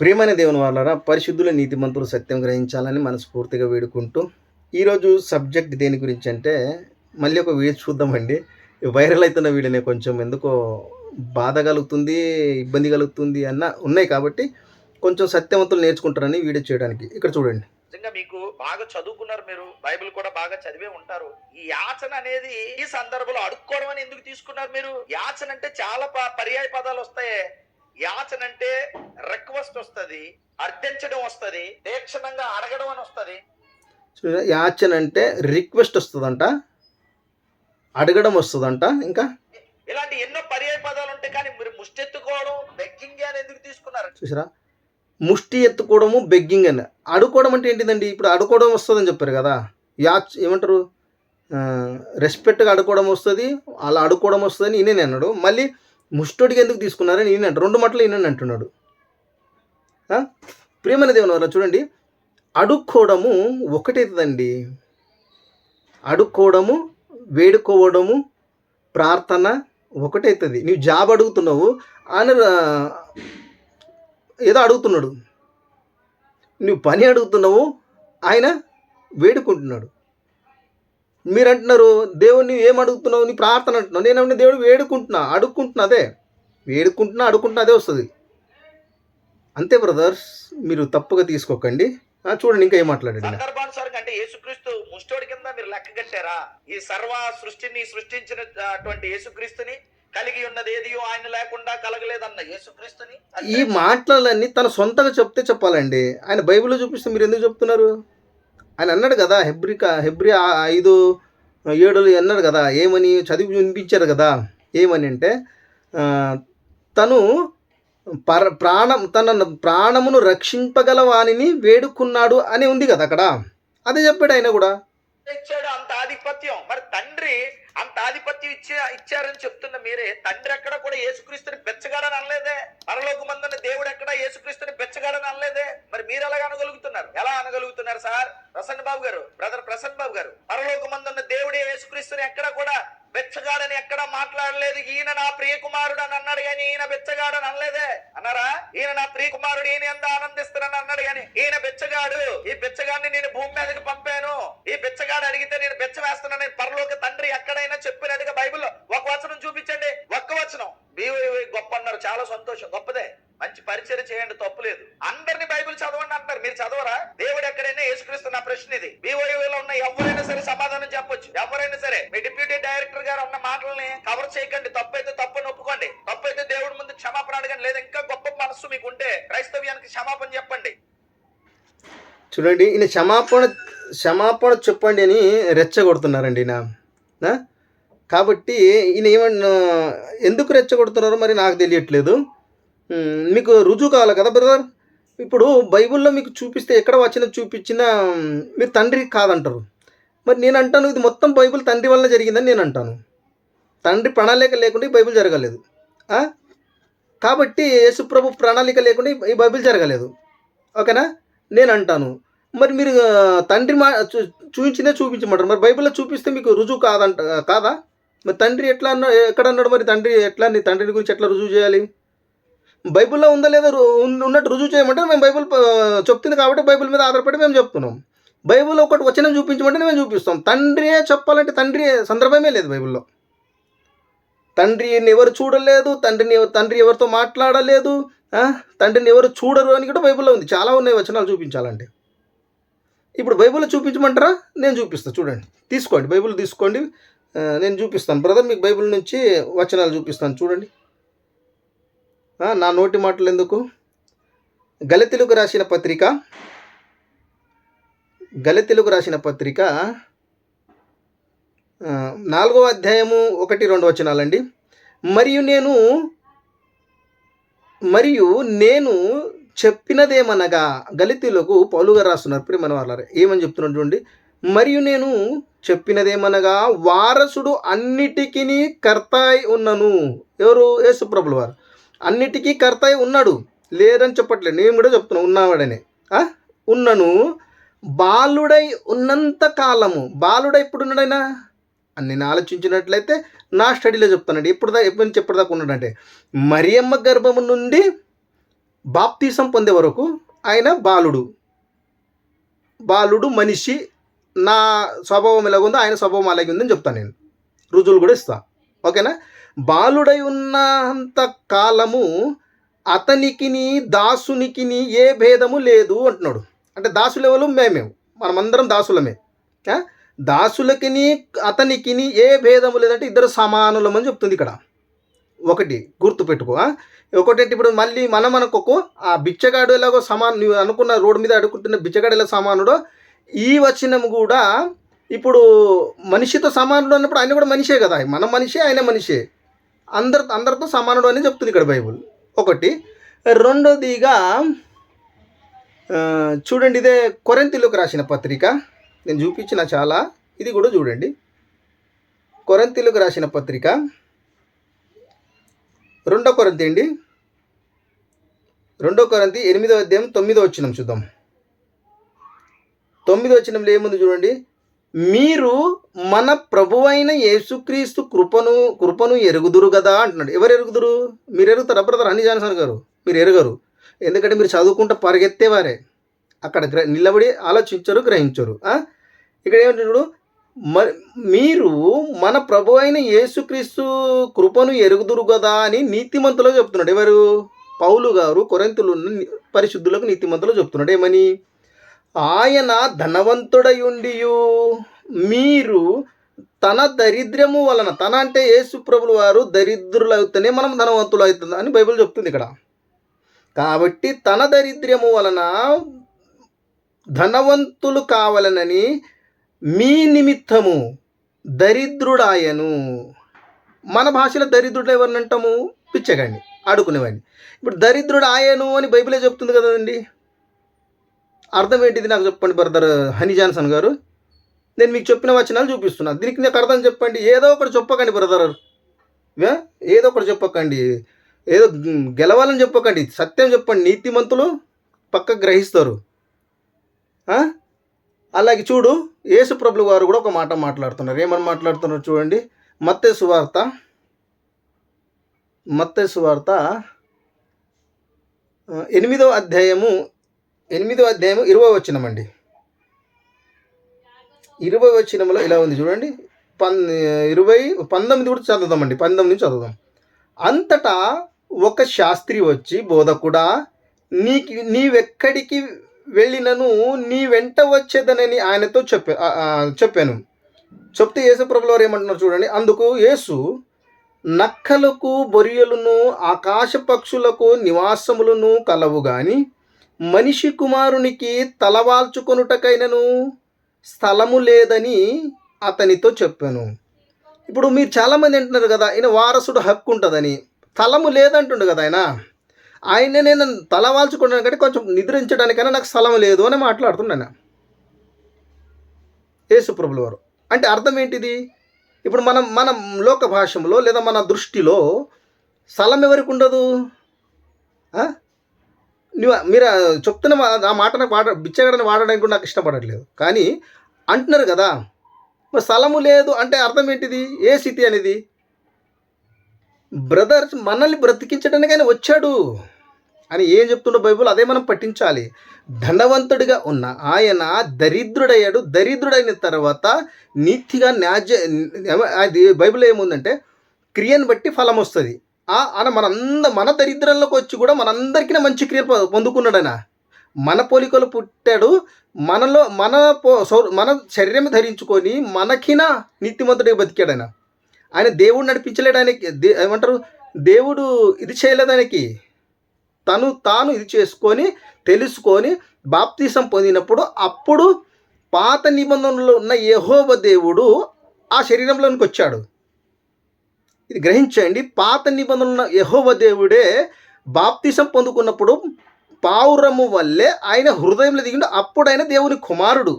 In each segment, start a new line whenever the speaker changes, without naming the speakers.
ప్రియమైన దేవుని వాళ్ళరా పరిశుద్ధుల నీతిమంతులు సత్యం గ్రహించాలని మనస్ఫూర్తిగా వేడుకుంటూ ఈరోజు సబ్జెక్ట్ దేని గురించి అంటే మళ్ళీ ఒక వీడియో చూద్దామండి. వైరల్ అవుతున్న వీడియోనే కొంచెం ఎందుకో బాధ కలుగుతుంది ఇబ్బంది కలుగుతుంది అన్న ఉన్నాయి కాబట్టి కొంచెం సత్యవంతులు నేర్చుకుంటారని వీడియో చేయడానికి. ఇక్కడ చూడండి.
నిజంగా మీకు బాగా చదువుకున్నారు మీరు బైబిల్ కూడా బాగా చదివే ఉంటారు. ఈ యాచన అనేది ఈ సందర్భంలో అడుక్కోవడం అని ఎందుకు తీసుకున్నారు మీరు? యాచన అంటే చాలా ప- పర్యాయ పదాలు వస్తాయి. యాచన అంటే రిక్వెస్ట్ వస్తది అర్థించడం వస్తది తీక్షణంగా అడగడం అని వస్తది.
యాచన అంటే రిక్వెస్ట్ వస్తుందంట అడగడం వస్తుందంట ఇంకా?
ఇలాంటి ఎన్నో పర్యాయ పదాలు ఉంటాయి కానీ మీరు ముష్టెత్తుకోవడం బెగ్గింగ్ అని ఎందుకు తీసుకున్నారు?
చూసారా? ముష్టి ఎత్తుకోవడము బెగ్గింగ్ అని. అడుకోవడం అంటే ఏంటిదండి? ఇప్పుడు అడుకోవడం వస్తుందని చెప్పారు కదా. యాచ్ ఏమంటారు? రెస్పెక్ట్గా అడుకోవడం వస్తుంది అలా అడుకోవడం వస్తుందని ఈయన అన్నాడు. మళ్ళీ ముష్టుడికి ఎందుకు తీసుకున్నారని ఈయన రెండు మట్లు ఈయన అంటున్నాడు. ప్రియమైన దేవుని వల్ల చూడండి. అడుక్కోవడము ఒకటేదండి అడుక్కోవడము వేడుకోవడము ప్రార్థన ఒకటైతుంది. నీవు జాబ్ అడుగుతున్నావు ఆయన ఏదో అడుగుతున్నాడు. నువ్వు పని అడుగుతున్నావు ఆయన వేడుకుంటున్నాడు. మీరు అంటున్నారు దేవుణ్ణి ఏం అడుగుతున్నావు నీ ప్రార్థన అంటున్నావు. నేను ఏమన్నా దేవుడు వేడుకుంటున్నా అడుక్కుంటున్నా అదే. వేడుకుంటున్నా అడుక్కుంటున్నా అదే వస్తుంది. అంతే బ్రదర్స్ మీరు తప్పుగా తీసుకోకండి. చూడండి ఇంకా ఏం మాట్లాడాడు ఈయన.
సందర్భానుసారంగా అంటే యేసుక్రీస్తు ముష్టోడి కింద మీరు లెక్క కట్టారా? ఈ సర్వ సృష్టిని సృష్టించినటువంటి యేసుక్రీస్తుని కలిగి ఉన్నది ఏది? ఆయన లేకుండా కలగలేదన్న యేసుక్రీస్తుని?
ఈ మాటలన్నీ తన సొంతంగా చెప్తే చెప్పాలండి. ఆయన బైబిల్లో చూపిస్తే మీరు ఎందుకు చెప్తున్నారు? ఆయన అన్నాడు కదా హెబ్రిక హెబ్రి ఐదు ఏడులు అన్నాడు కదా ఏమని చదివి వినిపించారు కదా ఏమని అంటే తను పర ప్రాణం తన ప్రాణమును రక్షింపగల వాణిని వేడుకున్నాడు అని ఉంది కదా అక్కడ. అదే చెప్పాడు ఆయన కూడా.
ఇచ్చాడు అంత ఆధిపత్యం. మరి తండ్రి అంత ఆధిపత్యం ఇచ్చే ఇచ్చారని చెప్తున్న మీరే తండ్రి ఎక్కడ కూడా యేసుక్రీస్తుని బెచ్చగాడని అనలేదే. పరలోక మందున్న దేవుడు ఎక్కడ యేసుక్రీస్తుని బెచ్చగాడని అనలేదే. మరి మీరు ఎలాగ అనగలుగుతున్నారు? ఎలా అనగలుగుతున్నారు సార్? ప్రసన్న బాబు గారు బ్రదర్ ప్రసన్న బాబు గారు పరలోక మందున్న దేవుడే యేసుక్రీస్తుని ఎక్కడ కూడా బెచ్చగాడని ఎక్కడ మాట్లాడలేదు. ఈయన నా ప్రియకుమారుడు అని అన్నాడు కానీ ఈయన బెచ్చగాడని అనలేదే. అన్నారా? ఈయన నా ప్రియకుమారుడు ఈయన ఎంత ఆనందిస్తున్నాను అన్నాడు కానీ ఈయన బెచ్చగాడు. ఈ బెచ్చగాడిని నేను భూమి మీదకి పంపాను. ఈ బెచ్చగాడు అడిగితే నేను బెచ్చ వేస్తున్నాను. నేను పరలోక తండ్రి ఎక్కడైనా చెప్పినట్టుగా బైబిల్లో ఒక వచనం చూపించండి. ఒక్క వచనం. బీవై గొప్ప అన్నారు. చాలా సంతోషం. గొప్పదే. మంచి పరిచయం చేయండి. తప్పులేదు అందరిని బైబిల్ చదవండి అంటారు మీరు చదవరా? దేవుడు ఎక్కడైనా యేసుక్రీస్తు నా ప్రశ్న ఇది. బీవైలో ఉన్న ఎవరైనా సరే సమాధానం చెప్పొచ్చు ఎవరైనా సరే మీ డిప్యూటీ డైరెక్టర్ గారు అన్న మాటల్ని కవర్ చేయకండి. తప్పైతే తప్పని ఒప్పుకోండి తప్పైతే దేవుడి ముందు క్షమాపణ అడగండి. లేదా ఇంకా గొప్ప మనస్సు మీకు ఉంటే క్రైస్తవ్యానికి క్షమాపణ చెప్పండి.
చూడండి ఈయన క్షమాపణ క్షమాపణ చెప్పండి అని రెచ్చగొడుతున్నారండి ఈయన. కాబట్టి ఈయన ఏమన్నా ఎందుకు రెచ్చగొడుతున్నారో మరి నాకు తెలియట్లేదు. మీకు రుజువు కావాలి కదా బ్రదర్? ఇప్పుడు బైబిల్లో మీకు చూపిస్తే ఎక్కడ వచ్చిన చూపించినా మీరు తండ్రి కాదంటారు. మరి నేను అంటాను ఇది మొత్తం బైబిల్ తండ్రి వల్ల జరిగిందని నేను అంటాను. తండ్రి ప్రణాళిక లేకుండా ఈ బైబిల్ జరగలేదు. కాబట్టి యేసుప్రభు ప్రణాళిక లేకుండా ఈ- బైబిల్ జరగలేదు. ఓకేనా? నేను అంటాను. మరి మీరు తండ్రి మా చూ- చూపించిందే చూపించమంటారు. మరి బైబిల్లో చూపిస్తే మీకు రుజువు కాదంట కాదా? మరి తండ్రి ఎట్లా అన్నా ఎక్కడ అన్నాడు మరి తండ్రి? ఎట్లా నీ తండ్రిని గురించి ఎట్లా రుజువు చేయాలి? బైబిల్లో ఉందా లేదా రు- ఉన్నట్టు రుజువు చేయమంటే మేము బైబిల్ చెప్తుంది కాబట్టి బైబిల్ మీద ఆధారపడి మేము చెప్తున్నాం. బైబిల్ ఒకటి వచ్చిన చూపించమంటే మేము చూపిస్తాం. తండ్రియే చెప్పాలంటే తండ్రి సందర్భమే లేదు బైబిల్లో. తండ్రిని ఎవరు చూడలేదు తండ్రిని తండ్రి ఎవరితో మాట్లాడలేదు తండ్రిని ఎవరు చూడరు అని కూడా బైబిల్లో ఉంది. చాలా ఉన్నాయి వచనాలు చూపించాలంటే. ఇప్పుడు బైబిల్లో చూపించమంటారా? నేను చూపిస్తాను చూడండి. తీసుకోండి బైబిల్ తీసుకోండి. నేను చూపిస్తాను. బ్రదర్ మీకు బైబిల్ నుంచి వచనాలు చూపిస్తాను చూడండి. నా నోటి మాటలు ఎందుకు? గలతెలుగు రాసిన పత్రిక గలతెలుగు రాసిన పత్రిక నాలుగో అధ్యాయము ఒకటి రెండు వచనాలండి. మరియు నేను మరియు నేను చెప్పినదేమనగా గలితీలకు పౌలుగా రాస్తున్నారు. ప్రియమైన వాళ్ళ ఏమని చెప్తున్నాడు చూడండి. మరియు నేను చెప్పినదేమనగా వారసుడు అన్నిటికీ కర్త అయి ఉన్నను. ఎవరు? యేసుప్రభుల వారు. అన్నిటికీ కర్త అయి ఉన్నాడు లేదని చెప్పట్లేదు. నేను కూడా చెప్తున్నా ఉన్నావాడనే. ఉన్నను? బాలుడై ఉన్నంత కాలము. బాలుడై ఇప్పుడు ఉన్నాడైనా? అని నేను ఆలోచించినట్లయితే నా స్టడీలో చెప్తానండి. ఎప్పుడు దా ఎప్పటి నుంచి ఎప్పటిదాకా ఉన్నాడంటే మరియమ్మ గర్భము నుండి బాప్తీసం పొందే వరకు ఆయన బాలుడు. బాలుడు మనిషి నా స్వభావం ఎలాగుందో ఆయన స్వభావం అలాగే ఉందని చెప్తాను నేను. రుజువులు కూడా ఇస్తా. ఓకేనా? బాలుడై ఉన్నంత కాలము అతనికిని దాసునికిని ఏ భేదము లేదు అంటున్నాడు. అంటే దాసులు ఎవరు? మేమే. మనమందరం దాసులమే. దాసులకిని అతనికిని ఏ భేదము లేదంటే ఇద్దరు సమానులమని చెప్తుంది ఇక్కడ. ఒకటి గుర్తుపెట్టుకో ఒకటంటే ఇప్పుడు మళ్ళీ మనం అనుకోకు ఆ బిచ్చగాడు ఎలాగో సమాన్ నువ్వు అనుకున్న రోడ్డు మీద అడుగుతున్న బిచ్చగాడు ఎలా సమానుడో ఈ వచనం కూడా ఇప్పుడు మనిషితో సమానుడు అన్నప్పుడు ఆయన కూడా మనిషే కదా. మన మనిషే ఆయన మనిషే. అందరు అందరితో సమానుడు అని చెప్తుంది ఇక్కడ బైబుల్. ఒకటి రెండోదిగా చూడండి ఇదే కొరెంతిలోకి రాసిన పత్రిక. నేను చూపించిన చాలా. ఇది కూడా చూడండి. కొరంతిలకు రాసిన పత్రిక. రెండో కొరంతి అండి రెండో కొరంతి ఎనిమిదో అధ్యాయం తొమ్మిదో వచ్చినం చూద్దాం. తొమ్మిదో వచ్చినంలో ఏముంది చూడండి? మీరు మన ప్రభువైన యేసుక్రీస్తు కృపను కృపను ఎరుగుదురు కదా అంటున్నాడు. ఎవరు ఎరుగుదురు? మీరు ఎరుగుతారు? బ్రదర్ అన్ని జాన్సన్ గారు మీరు ఎరగరు. ఎందుకంటే మీరు చదువుకుంటూ పరిగెత్తేవారే. అక్కడ గ్ర నిలబడి ఆలోచించరు గ్రహించరు. ఇక్కడ ఏమంటున్నాడు మ మీరు మన ప్రభు అయిన యేసుక్రీస్తు కృపను ఎరుగుదురు కదా అని నీతిమంతులో చెప్తున్నాడు. ఎవరు? పౌలు గారు కొరంతులు ఉన్న పరిశుద్ధులకు నీతిమంతులు చెప్తున్నాడు. ఏమని? ఆయన ధనవంతుడై ఉండి మీరు తన దరిద్రము వలన తన అంటే యేసు ప్రభులు వారు దరిద్రులు అవుతూనే మనం ధనవంతులు అవుతుంది అని బైబిల్ చెప్తుంది ఇక్కడ. కాబట్టి తన దరిద్రము వలన ధనవంతులు కావాలనని మీ నిమిత్తము దరిద్రుడాయను. మన భాషలో దరిద్రుడు ఎవరిని అంటాము? పిచ్చగాడిని ఆడుకునేవాడిని. ఇప్పుడు దరిద్రుడు ఆయను అని బైబిలే చెప్తుంది కదండి. అర్థం ఏంటిది నాకు చెప్పండి బ్రదర్ హనీ జాన్సన్ గారు? నేను మీకు చెప్పిన వచనాలు చూపిస్తున్నాను దీనికి నాకు అర్థం చెప్పండి. ఏదో ఒకటి చెప్పకండి బ్రదర్ ఏదో ఒకటి చెప్పకండి. ఏదో గెలవాలని చెప్పకండి. సత్యం చెప్పండి. నీతిమంతులు పక్క గ్రహిస్తారు. అలాగే చూడు యేసు ప్రభులు వారు కూడా ఒక మాట మాట్లాడుతున్నారు. ఏమని మాట్లాడుతున్నారు చూడండి. మత్తే సువార్త మత్తే సువార్త ఎనిమిదో అధ్యాయము ఎనిమిదో అధ్యాయము ఇరవై వచ్చినమండి ఇరవై వచ్చినంలో ఇలా ఉంది చూడండి. పన్ ఇరవై పంతొమ్మిది కూడా చదువుదామండి పంతొమ్మిది చదువుదాం. అంతటా ఒక శాస్త్రి వచ్చి బోధకుడా నీకి నీవెక్కడికి వెళ్ళినను నీ వెంట వచ్చేదనని ఆయనతో చెప్పా చెప్పాను. చెప్తే యేసుప్రభులు వారు ఏమంటున్నారు చూడండి. అందుకు యేసు నక్కలకు బొరియలును ఆకాశ పక్షులకు నివాసములను కలవు గాని మనిషి కుమారునికి తలవాల్చుకొనుటకైనను స్థలము లేదని అతనితో చెప్పాను. ఇప్పుడు మీరు చాలామంది అంటున్నారు కదా ఈయన వారసుడు హక్కు ఉంటుందని. స్థలము లేదంటుండు కదా ఆయన. ఆయన నేను తల వాల్చుకున్నాను కంటే కొంచెం నిద్రించడానికైనా నాకు స్థలం లేదు అని మాట్లాడుతున్నాను యేసుప్రభుల వారు. అంటే అర్థం ఏంటిది? ఇప్పుడు మనం మన లోక భాషలో లేదా మన దృష్టిలో స్థలం ఎవరికి ఉండదు? నువ్వు మీరు చెప్తున్న మా- ఆ మాట నాకు వాడ బిచ్చగడని వాడడానికి కూడా నాకు ఇష్టపడట్లేదు. కానీ అంటున్నారు కదా మరి స్థలము లేదు అంటే అర్థం ఏంటిది? ఏ స్థితి అనేది? బ్రదర్స్ మనల్ని బ్రతికించడానికైనా వచ్చాడు. అని ఏం చెప్తుండో బైబుల్ అదే మనం పట్టించాలి ధనవంతుడిగా ఉన్న ఆయన దరిద్రుడయ్యాడు. దరిద్రుడైన తర్వాత నీతిగా న్యాజ్య అది బైబిల్ ఏముందంటే క్రియను బట్టి ఫలం వస్తుంది. ఆ ఆయన మనంద మన దరిద్రంలోకి వచ్చి కూడా మనందరికీ మంచి క్రియ పొ- పొందుకున్నాడు మన పోలికలు పుట్టాడు. మనలో మన పో మన శరీరం ధరించుకొని మనకిన నీతిమంతుడిగా బతికాడు ఆయన. ఆయన దేవుడు నడిపించలేడు ఆయనకి. దే ఏమంటారు? దేవుడు ఇది చేయలేదు ఆయనకి. తను తాను ఇది చేసుకొని తెలుసుకొని బాప్తీసం పొందినప్పుడు అప్పుడు పాత నిబంధనలో ఉన్న యహోవ దేవుడు ఆ శరీరంలోనికి వచ్చాడు. ఇది గ్రహించండి పాత నిబంధనలు ఉన్న యహోవ దేవుడే బాప్తీసం పొందుకున్నప్పుడు పావురము వల్లే ఆయన హృదయంలో దిగిండు. అప్పుడు ఆయన దేవుని కుమారుడు.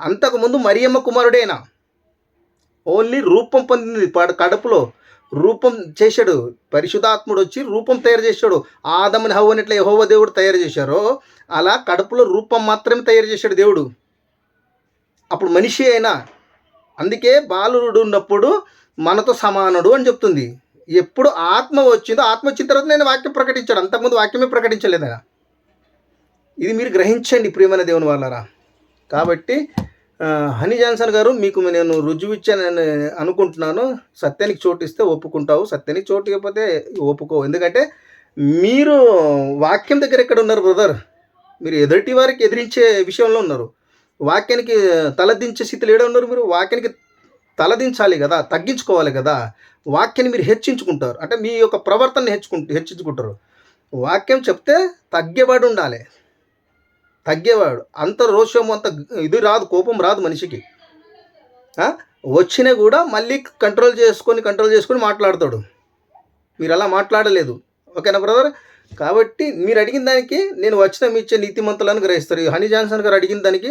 అంతకుముందు మరియమ్మ కుమారుడేనా? ఓన్లీ రూపం పొందింది కడుపులో. రూపం చేశాడు. పరిశుధాత్ముడు వచ్చి రూపం తయారు చేశాడు. ఆదముని హవ్వని ఎట్లా దేవుడు తయారు చేశారో అలా కడుపులో రూపం మాత్రమే తయారు చేశాడు దేవుడు. అప్పుడు మనిషి అయినా అందుకే బాలుడు ఉన్నప్పుడు మనతో సమానుడు అని చెప్తుంది. ఎప్పుడు ఆత్మ వచ్చిందో ఆత్మ వచ్చిన తర్వాత నేను వాక్యం ప్రకటించాడు అంతకుముందు వాక్యమే ప్రకటించలేదా? ఇది మీరు గ్రహించండి ప్రియమైన దేవుని వాళ్ళరా కాబట్టి హనీ జాన్సన్ గారు మీకు నేను రుజువు ఇచ్చానని అనుకుంటున్నాను. సత్యానికి చోటు ఇస్తే ఒప్పుకుంటావు. సత్యానికి చోటు ఇవ్వకపోతే ఒప్పుకో. ఎందుకంటే మీరు వాక్యం దగ్గర ఎక్కడ ఉన్నారు బ్రదర్? మీరు ఎదుటి వారికి ఎదిరించే విషయంలో ఉన్నారు. వాక్యానికి తలదించే స్థితిలో ఏడ ఉన్నారు మీరు? వాక్యానికి తలదించాలి కదా తగ్గించుకోవాలి కదా. వాక్యాన్ని మీరు హెచ్చించుకుంటారు. అంటే మీ యొక్క ప్రవర్తన హెచ్చుకుంటు హెచ్చించుకుంటారు. వాక్యం చెప్తే తగ్గేవాడు ఉండాలి. తగ్గేవాడు. అంత రోషం అంత ఇది రాదు కోపం రాదు మనిషికి. వచ్చినా కూడా మళ్ళీ కంట్రోల్ చేసుకొని కంట్రోల్ చేసుకొని మాట్లాడతాడు. మీరు అలా మాట్లాడలేదు. ఓకేనా బ్రదర్ కాబట్టి మీరు అడిగిన దానికి నేను వచ్చిన మీ ఇచ్చే నీతిమంతులను గ్రహిస్తారు. హనీ జాన్సన్ గారు అడిగిన దానికి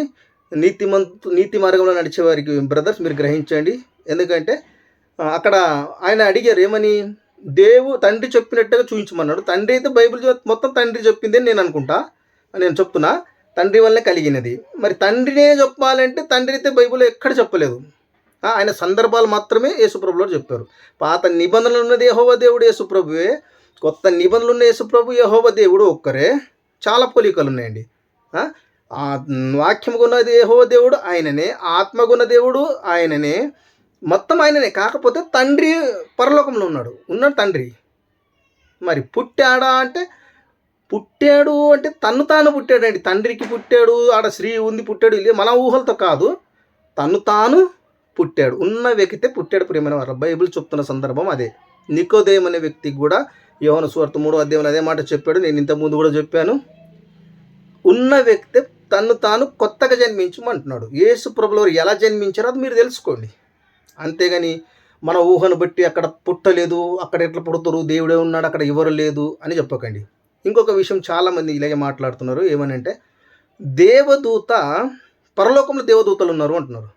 నీతిమంతు నీతి మార్గంలో నడిచే వారికి బ్రదర్స్ మీరు గ్రహించండి. ఎందుకంటే అక్కడ ఆయన అడిగారు ఏమని? దేవు తండ్రి చెప్పినట్టుగా చూపించమన్నాడు తండ్రి అయితే బైబిల్ మొత్తం తండ్రి చెప్పింది నేను అనుకుంటా. నేను చెప్తున్నా. తండ్రి వల్లే కలిగినది. మరి తండ్రినే చెప్పాలంటే తండ్రి అయితే బైబిల్ ఎక్కడ చెప్పలేదు. ఆయన సందర్భాలు మాత్రమే యేసుప్రభులో చెప్పారు. పాత నిబంధనలు ఉన్నది యహోవ దేవుడు యేసుప్రభువే. కొత్త నిబంధనలు ఉన్న యేసుప్రభు యహోవ దేవుడు ఒక్కరే. చాలా పోలికలు ఉన్నాయండి. ఆ, ఆ యహోవ దేవుడు ఆయననే. ఆత్మగున్న దేవుడు ఆయననే. మొత్తం ఆయననే. కాకపోతే తండ్రి పరలోకంలో ఉన్నాడు. ఉన్నాడు తండ్రి. మరి పుట్టాడా అంటే పుట్టాడు అంటే తను తాను పుట్టాడండి. తండ్రికి పుట్టాడు ఆడ స్త్రీ ఉంది పుట్టాడు ఇది మన ఊహలతో కాదు. తను తాను పుట్టాడు. ఉన్న వ్యక్తితే పుట్టాడు ప్రియమైన వారు బైబిల్ చెప్తున్న సందర్భం అదే. నికోదేం అనే వ్యక్తికి కూడా యోహన సువార్త మూడో అధ్యాయంలో అదే మాట చెప్పాడు. నేను ఇంతకుముందు ముందు కూడా చెప్పాను. ఉన్న వ్యక్తి తను తాను కొత్తగా జన్మించమంటున్నాడు. యేసు ప్రభులు ఎలా జన్మించారో అది మీరు తెలుసుకోండి. అంతేగాని మన ఊహను బట్టి అక్కడ పుట్టలేదు అక్కడ ఎట్లా పుడతారు దేవుడే ఉన్నాడు అక్కడ ఎవరు లేదు అని చెప్పకండి. ఇంకొక విషయం చాలామంది ఇలాగే మాట్లాడుతున్నారు. ఏమనంటే దేవదూత పరలోకంలో దేవదూతలు ఉన్నారు అంటున్నారు.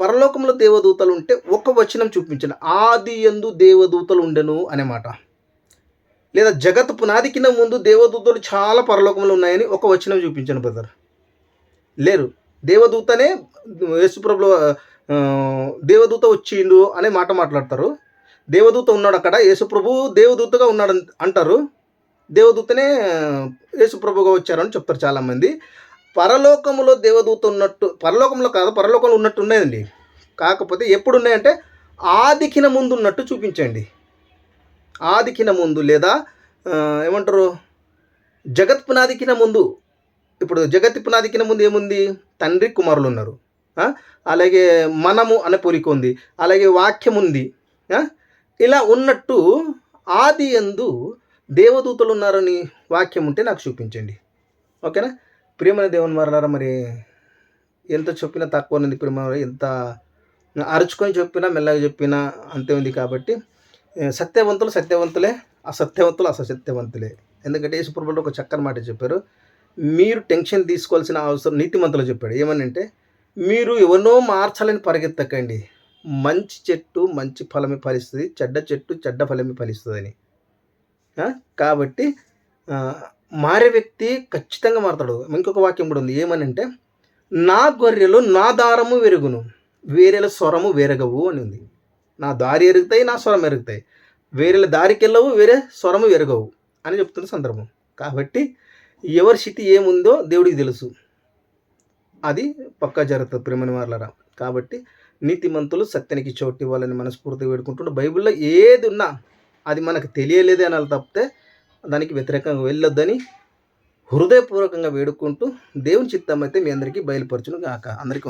పరలోకంలో దేవదూతలు ఉంటే ఒక వచనం చూపించండి. ఆది ఎందు దేవదూతలు ఉండెను అనే మాట. లేదా జగత్ పునాది కింద ముందు దేవదూతలు చాలా పరలోకంలో ఉన్నాయని ఒక వచనం చూపించండి బ్రదర్ లేరు. దేవదూతనే యేసుప్రభులో దేవదూత వచ్చిండు అనే మాట మాట్లాడతారు. దేవదూత ఉన్నాడు అక్కడ. యేసుప్రభు దేవదూతగా ఉన్నాడు అంటారు. దేవదూతనే యేసుప్రభుగా వచ్చారని చెప్తారు చాలామంది. పరలోకములో దేవదూత ఉన్నట్టు పరలోకంలో కాదు పరలోకంలో ఉన్నట్టు ఉన్నాయండి. కాకపోతే ఎప్పుడు ఉన్నాయంటే ఆదికిన ముందు ఉన్నట్టు చూపించండి. ఆదికిన ముందు లేదా ఏమంటారు జగత్ పునాదికిన ముందు. ఇప్పుడు జగత్ పునాదికిన ముందు ఏముంది? తండ్రి కుమారులు ఉన్నారు అలాగే మనము అనే పోలిక ఉంది. అలాగే వాక్యం ఉంది ఇలా ఉన్నట్టు ఆది ఎందు దేవదూతలు ఉన్నారని వాక్యం ఉంటే నాకు చూపించండి. ఓకేనా? ప్రియమైన దేవుని మారారా మరి ఎంత చెప్పినా తక్కువ ఉంది ప్రేమ ఎంత అరుచుకొని చెప్పినా మెల్లగా చెప్పినా అంతే ఉంది కాబట్టి సత్యవంతులు సత్యవంతులే అసత్యవంతులు అసత్యవంతులే. ఎందుకంటే యేసుప్రభులు ఒక చక్కని మాట చెప్పారు. మీరు టెన్షన్ తీసుకోవాల్సిన అవసరం నీతిమంతులు చెప్పాడు. ఏమనంటే మీరు ఎవరినో మార్చాలని పరిగెత్తకండి. మంచి చెట్టు మంచి ఫలమే ఫలిస్తుంది చెడ్డ చెట్టు చెడ్డ ఫలమే ఫలిస్తుందని. కాబట్టి మారే వ్యక్తి ఖచ్చితంగా మారతాడు. ఇంకొక వాక్యం కూడా ఉంది. ఏమనంటే నా గొర్రెలు నా దారము వెరుగును వేరేల స్వరము వేరగవు అని ఉంది. నా దారి ఎరుగుతాయి నా స్వరం ఎరుగుతాయి. వేరేల దారికి వెళ్ళవు వేరే స్వరము ఎరగవు అని చెప్తున్న సందర్భం. కాబట్టి ఎవరి స్థితి ఏముందో దేవుడికి తెలుసు. అది పక్కా జరుగుతుంది ప్రేమని వాళ్ళరా కాబట్టి నీతిమంతులు సత్యానికి చోటు ఇవ్వాలని మనస్ఫూర్తిగా వేడుకుంటుంటే బైబిల్లో ఏది ఉన్నా అది మనకు తెలియలేదు అనాలి తప్పితే దానికి వ్యతిరేకంగా వెళ్ళొద్దని హృదయపూర్వకంగా వేడుకుంటూ దేవుని చిత్తం అయితే మీ అందరికీ బయలుపరచును గాక. అందరికీ